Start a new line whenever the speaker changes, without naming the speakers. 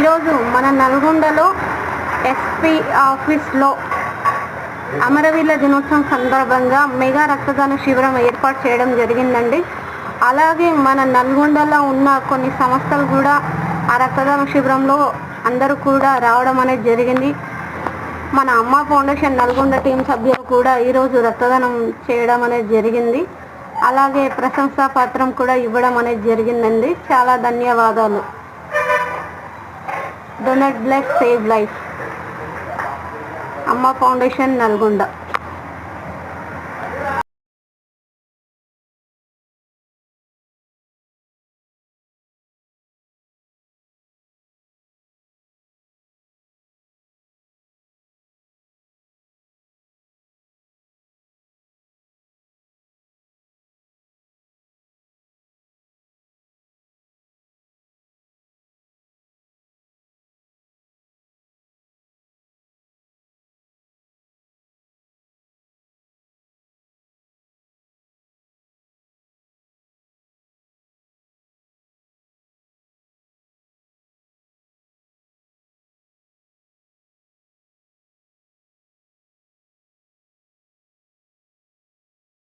ఈరోజు మన నల్గొండలో ఎస్పీ ఆఫీస్లో అమరవీరుల దినోత్సవం సందర్భంగా మెగా రక్తదాన శిబిరం ఏర్పాటు చేయడం జరిగిందండి. అలాగే మన నల్గొండలో ఉన్న కొన్ని సంస్థలు కూడా ఆ రక్తదాన శిబిరంలో అందరూ కూడా రావడం అనేది జరిగింది. మన అమ్మ ఫౌండేషన్ నల్గొండ టీం సభ్యులు కూడా ఈరోజు రక్తదానం చేయడం అనేది జరిగింది. అలాగే ప్రశంసా పత్రం కూడా ఇవ్వడం అనేది జరిగిందండి. చాలా ధన్యవాదాలు. Donate blood save life Amma foundation Nalgonda.